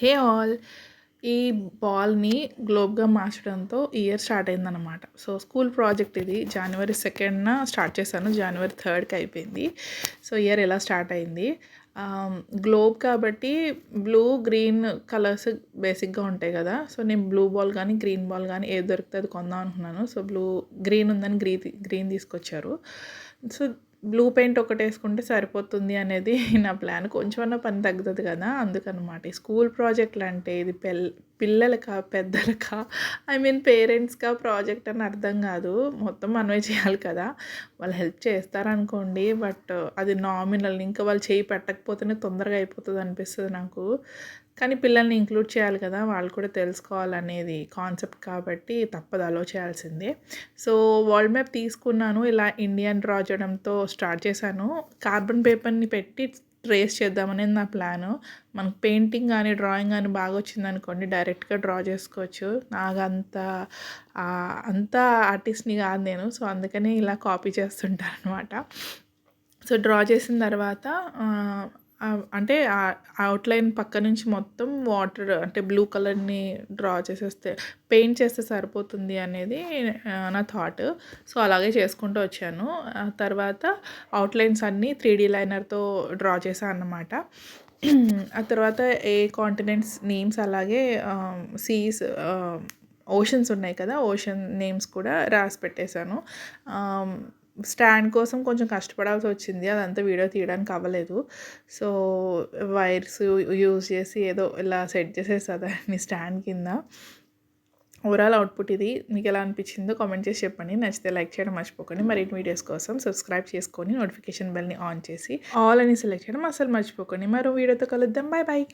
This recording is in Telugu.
Hey all. ఈ బాల్ని గ్లోబ్గా మార్చడంతో ఇయర్ స్టార్ట్ అయిందనమాట సో స్కూల్ ప్రాజెక్ట్ ఇది. జనవరి సెకండ్న స్టార్ట్ చేశాను. జనవరి థర్డ్కి అయిపోయింది. సో ఇయర్ ఎలా స్టార్ట్ అయింది? గ్లోబ్ కాబట్టి బ్లూ గ్రీన్ కలర్స్ బేసిక్గా ఉంటాయి కదా. సో నేను బ్లూ బాల్ కానీ గ్రీన్ బాల్ కానీ ఏది దొరికితే అది కొందాం అనుకున్నాను. సో బ్లూ గ్రీన్ ఉందని గ్రీన్ గ్రీన్ తీసుకొచ్చారు. సో బ్లూ పెయింట్ ఒకటి వేసుకుంటే సరిపోతుంది అనేది నా ప్లాన్. కొంచెమన్నా పని తగ్గుతుంది కదా అందుకనమాట. ఈ స్కూల్ ప్రాజెక్టులు అంటే ఇది పెల్ పిల్లలకా పెద్దలకా ఐ మీన్ పేరెంట్స్కా ప్రాజెక్ట్ అని అర్థం కాదు. మొత్తం మనమే చేయాలి కదా. వాళ్ళు హెల్ప్ చేస్తారనుకోండి బట్ uh, అది నామినల్ ఇంకా వాళ్ళు చేయి పెట్టకపోతేనే తొందరగా అయిపోతుంది అనిపిస్తుంది నాకు. కానీ పిల్లల్ని ఇంక్లూడ్ చేయాలి కదా. వాళ్ళు కూడా తెలుసుకోవాలనేది కాన్సెప్ట్ కాబట్టి తప్పదు అలో చేయాల్సిందే. సో వరల్డ్ మ్యాప్ తీసుకున్నాను. ఇలా ఇండియన్ డ్రా చేయడంతో స్టార్ట్ చేశాను. కార్బన్ పేపర్ని పెట్టి ట్రేస్ చేద్దామనేది నా ప్లాను. మనకు పెయింటింగ్ కానీ డ్రాయింగ్ కానీ బాగా వచ్చింది అనుకోండి డైరెక్ట్గా డ్రా చేసుకోవచ్చు. నాకు అంత అంత ఆర్టిస్ట్ని కాదు నేను. సో అందుకనే ఇలా కాపీ చేస్తుంటాను అనమాట సో డ్రా చేసిన తర్వాత అంటే అవుట్లైన్ పక్క నుంచి మొత్తం వాటర్ అంటే బ్లూ కలర్ని డ్రా చేసేస్తే పెయింట్ చేస్తే సరిపోతుంది అనేది నా థాట్ సో అలాగే చేసుకుంటూ వచ్చాను. తర్వాత అవుట్లైన్స్ అన్నీ త్రీ డీ లైనర్తో డ్రా చేశాను అన్నమాట. ఆ తర్వాత ఏ కాంటినెంట్స్ నేమ్స్ అలాగే సీస్ ఓషన్స్ ఉన్నాయి కదా ఓషన్ నేమ్స్ కూడా రాసి పెట్టేశాను. స్టాండ్ కోసం కొంచెం కష్టపడాల్సి వచ్చింది. అదంతా వీడియో తీయడానికి అవ్వలేదు. సో వైర్స్ యూజ్ చేసి ఏదో ఇలా సెట్ చేసేసి స్టాండ్ కింద. ఓవరాల్ అవుట్పుట్ ఇది. మీకు ఎలా అనిపించిందో కామెంట్ చేసి చెప్పండి. నచ్చితే లైక్ చేయడం మర్చిపోకండి. మరిన్ని వీడియోస్ కోసం సబ్స్క్రైబ్ చేసుకొని నోటిఫికేషన్ బెల్ని ఆన్ చేసి ఆల్ అని సెలెక్ట్ చేయడం అసలు మర్చిపోకండి. మరో వీడియోతో కలుద్దాం. Bye bye